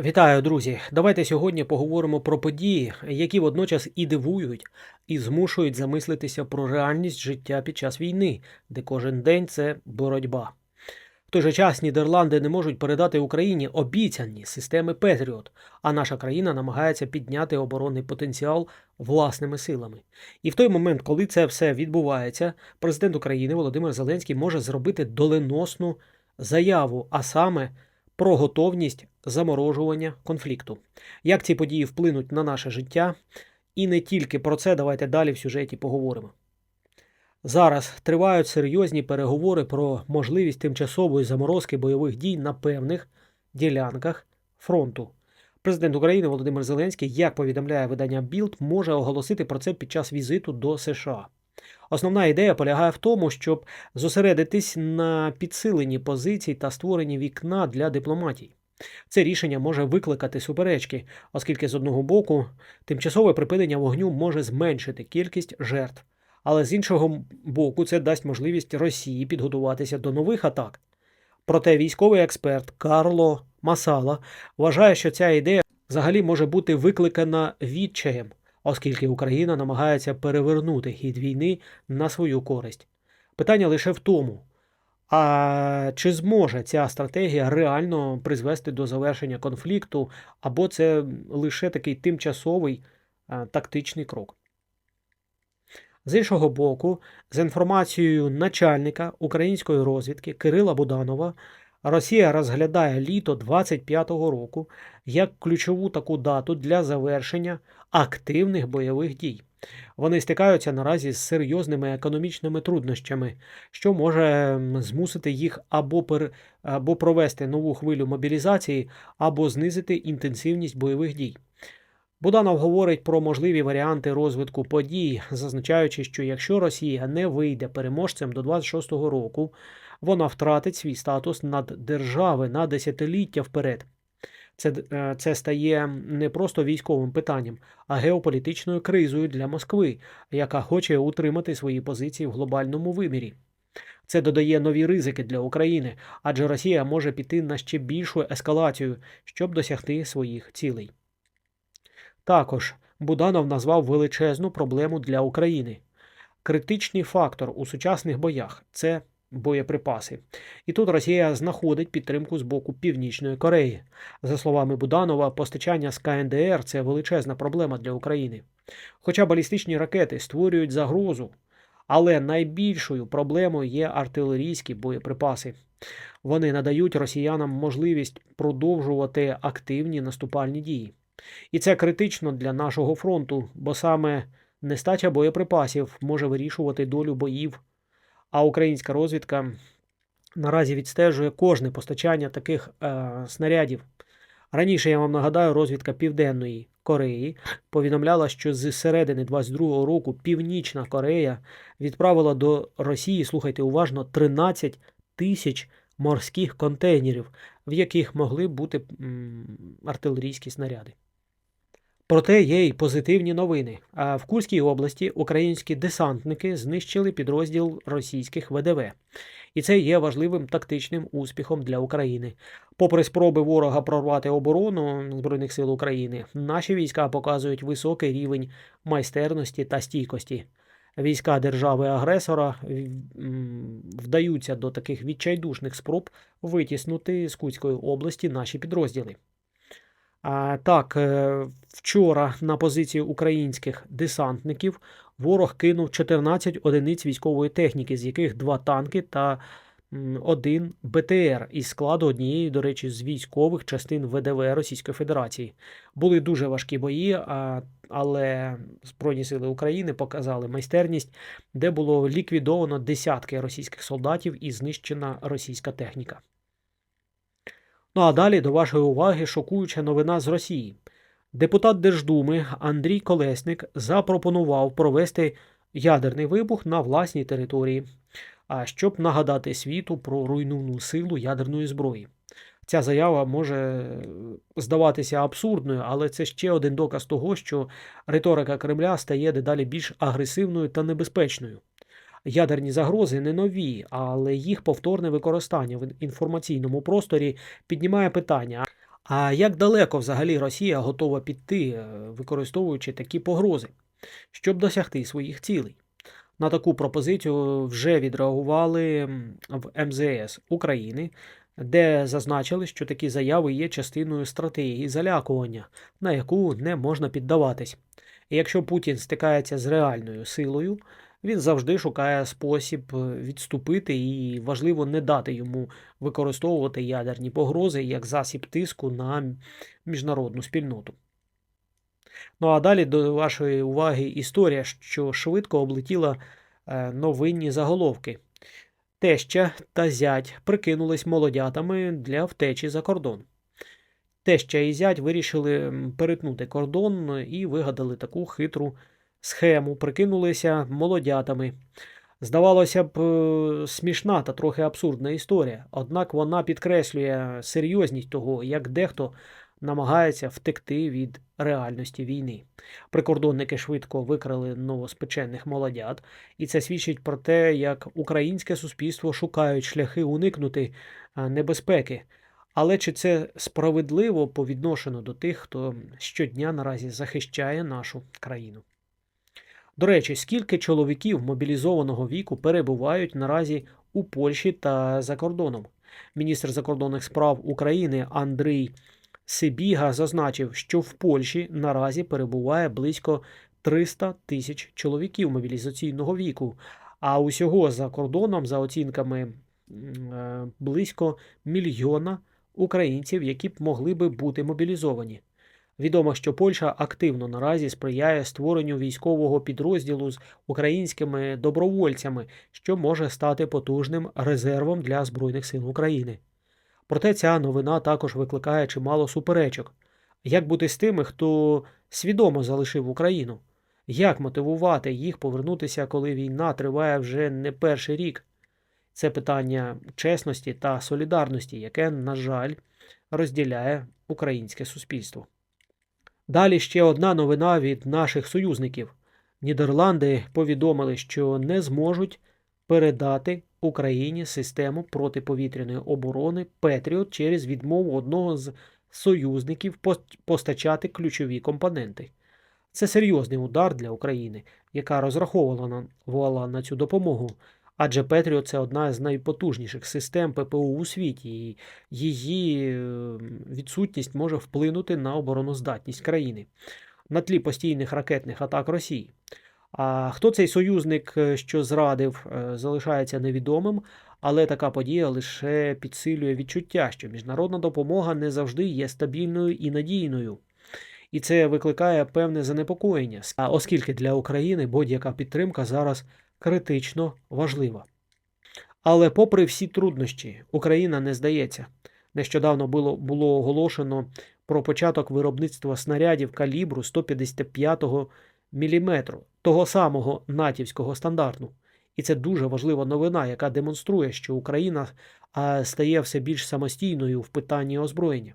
Вітаю, друзі! Давайте сьогодні поговоримо про події, які водночас і дивують, і змушують замислитися про реальність життя під час війни, де кожен день це боротьба. В той же час Нідерланди не можуть передати Україні обіцяні системи Петріот, а наша країна намагається підняти оборонний потенціал власними силами. І в той момент, коли це все відбувається, президент України Володимир Зеленський може зробити доленосну заяву, а саме про готовність заморожування конфлікту. Як ці події вплинуть на наше життя? І не тільки про це давайте далі в сюжеті поговоримо. Зараз тривають серйозні переговори про можливість тимчасової заморозки бойових дій на певних ділянках фронту. Президент України Володимир Зеленський, як повідомляє видання Білд, може оголосити про це під час візиту до США. Основна ідея полягає в тому, щоб зосередитись на підсиленні позицій та створенні вікна для дипломатії. Це рішення може викликати суперечки, оскільки з одного боку тимчасове припинення вогню може зменшити кількість жертв, але з іншого боку, це дасть можливість Росії підготуватися до нових атак. Проте військовий експерт Карло Масала вважає, що ця ідея взагалі може бути викликана відчаєм, оскільки Україна намагається перевернути хід війни на свою користь. Питання лише в тому, а чи зможе ця стратегія реально призвести до завершення конфлікту, або це лише такий тимчасовий а, тактичний крок? З іншого боку, за інформацією начальника української розвідки Кирила Буданова, Росія розглядає літо 25-го року як ключову таку дату для завершення активних бойових дій. Вони стикаються наразі з серйозними економічними труднощами, що може змусити їх або, пер... або провести нову хвилю мобілізації, або знизити інтенсивність бойових дій. Буданов говорить про можливі варіанти розвитку подій, зазначаючи, що якщо Росія не вийде переможцем до 26-го року, вона втратить свій статус наддержави на десятиліття вперед. Це, е, це стає не просто військовим питанням, а геополітичною кризою для Москви, яка хоче утримати свої позиції в глобальному вимірі. Це додає нові ризики для України, адже Росія може піти на ще більшу ескалацію, щоб досягти своїх цілей. Також Буданов назвав величезну проблему для України. Критичний фактор у сучасних боях це боєприпаси. І тут Росія знаходить підтримку з боку Північної Кореї. За словами Буданова, постачання з КНДР це величезна проблема для України. Хоча балістичні ракети створюють загрозу, але найбільшою проблемою є артилерійські боєприпаси. Вони надають росіянам можливість продовжувати активні наступальні дії. І це критично для нашого фронту, бо саме нестача боєприпасів може вирішувати долю боїв, а українська розвідка наразі відстежує кожне постачання таких е, снарядів. Раніше я вам нагадаю, розвідка Південної Кореї повідомляла, що з середини 22-го року Північна Корея відправила до Росії, слухайте уважно, 13 тисяч морських контейнерів, в яких могли бути артилерійські снаряди. Проте є й позитивні новини. А в Курській області українські десантники знищили підрозділ російських ВДВ. І це є важливим тактичним успіхом для України. Попри спроби ворога прорвати оборону Збройних сил України, наші війська показують високий рівень майстерності та стійкості. Війська держави-агресора вдаються до таких відчайдушних спроб витіснути з Кутської області наші підрозділи. Так, е, вчора на позиції українських десантників ворог кинув 14 одиниць військової техніки, з яких два танки та один БТР із складу однієї, до речі, з військових частин ВДВ Російської Федерації. Були дуже важкі бої, але Збройні сили України показали майстерність, де було ліквідовано десятки російських солдатів і знищена російська техніка. Ну а далі до вашої уваги шокуюча новина з Росії. Депутат Держдуми Андрій Колесник запропонував провести ядерний вибух на власній території, а щоб нагадати світу про руйнівну силу ядерної зброї. Ця заява може здаватися абсурдною, але це ще один доказ того, що риторика Кремля стає дедалі більш агресивною та небезпечною. Ядерні загрози не нові, але їх повторне використання в інформаційному просторі піднімає питання: А як далеко взагалі Росія готова піти, е, використовуючи такі погрози, щоб досягти своїх цілей? На таку пропозицію вже відреагували в МЗС України, де зазначили, що такі заяви є частиною стратегії залякування, на яку не можна піддаватись. І якщо Путін стикається з реальною силою, він завжди шукає спосіб е, відступити, і важливо не дати йому використовувати ядерні погрози як засіб тиску на міжнародну спільноту. Ну а далі до вашої уваги історія, що швидко облетіла е, новинні заголовки. Теща та зять прикинулись молодятами для втечі за кордон. Теща і зять вирішили перетнути кордон і вигадали таку хитру схему, прикинулися молодятами. Здавалося б, е, смішна та трохи абсурдна історія, однак вона підкреслює серйозність того, як дехто намагається втекти від реальності війни. Прикордонники швидко викрали новоспечених молодят, і це свідчить про те, як українське суспільство шукають шляхи уникнути небезпеки. Але чи це справедливо по відношенню до тих, хто щодня наразі захищає нашу країну? До речі, скільки чоловіків мобілізованого віку перебувають наразі у Польщі та за кордоном? Міністр закордонних справ України Андрій Сибіга зазначив, що в Польщі наразі перебуває близько 300 тисяч чоловіків мобілізаційного віку, а усього за кордоном, за оцінками, е, близько мільйона українців, які б могли би бути мобілізовані. Відомо, що Польща активно наразі сприяє створенню військового підрозділу з українськими добровольцями, що може стати потужним резервом для Збройних сил України. Проте ця новина також викликає чимало суперечок. Як бути з тими, хто свідомо залишив Україну? Як мотивувати їх повернутися, коли війна триває вже не перший рік? Це питання чесності та солідарності, яке, на жаль, розділяє українське суспільство. Далі ще одна новина від наших союзників. Нідерланди повідомили, що не зможуть передати Україні систему протиповітряної оборони Петріот через відмову одного з союзників постачати ключові компоненти. Це серйозний удар для України, яка розраховувала на, цю допомогу. Адже Петріот це одна з найпотужніших систем ППО у світі, і її е, відсутність може вплинути на обороноздатність країни на тлі постійних ракетних атак Росії. А хто цей союзник, е, що зрадив, е, залишається невідомим, але така подія лише підсилює відчуття, що міжнародна допомога не завжди є стабільною і надійною. І це викликає певне занепокоєння, оскільки для України будь-яка підтримка зараз критично важлива. Але, попри всі труднощі, Україна не здається. Нещодавно було, було оголошено про початок виробництва снарядів калібру 155 мм, того самого натівського стандарту. І це дуже важлива новина, яка демонструє, що Україна стає все більш самостійною в питанні озброєння.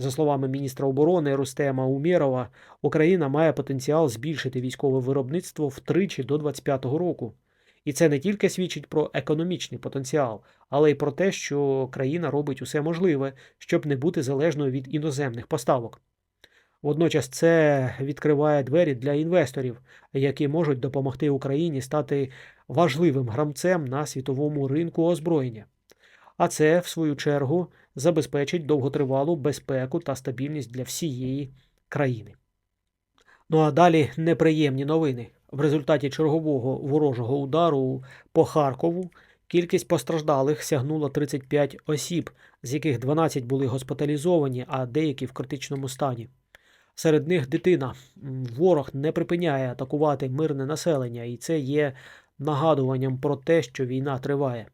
За словами міністра оборони Рустема Умєрова, Україна має потенціал збільшити військове виробництво втричі до 2025 року. І це не тільки свідчить про економічний потенціал, але й про те, що країна робить усе можливе, щоб не бути залежною від іноземних поставок. Водночас це відкриває двері для інвесторів, які можуть допомогти Україні стати важливим гравцем на світовому ринку озброєння. А це, в свою чергу, забезпечить довготривалу безпеку та стабільність для всієї країни. Ну а далі неприємні новини. В результаті чергового ворожого удару по Харкову кількість постраждалих сягнула 35 осіб, з яких 12 були госпіталізовані, а деякі в критичному стані. Серед них дитина. Ворог не припиняє атакувати мирне населення, і це є нагадуванням про те, що війна триває.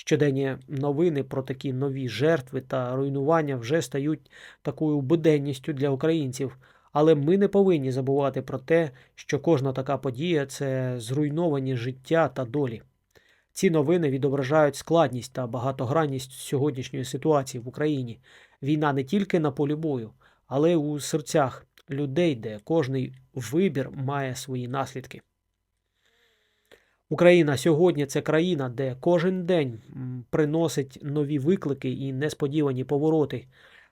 Щоденні новини про такі нові жертви та руйнування вже стають такою буденністю для українців. Але ми не повинні забувати про те, що кожна така подія це зруйновані життя та долі. Ці новини відображають складність та багатогранність сьогоднішньої ситуації в Україні. Війна не тільки на полі бою, але й у серцях людей, де кожний вибір має свої наслідки. Україна сьогодні це країна, де кожен день приносить нові виклики і несподівані повороти.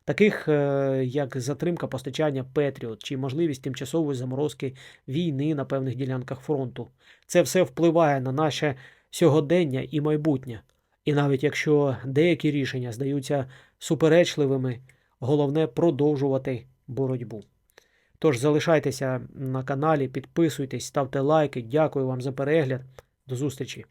таких е, як затримка постачання Петріот чи можливість тимчасової заморозки війни на певних ділянках фронту. Це все впливає на наше сьогодення і майбутнє. І навіть якщо деякі рішення здаються суперечливими, головне продовжувати боротьбу. Тож залишайтеся на каналі, підписуйтесь, ставте лайки. Дякую вам за перегляд. До зустрічі!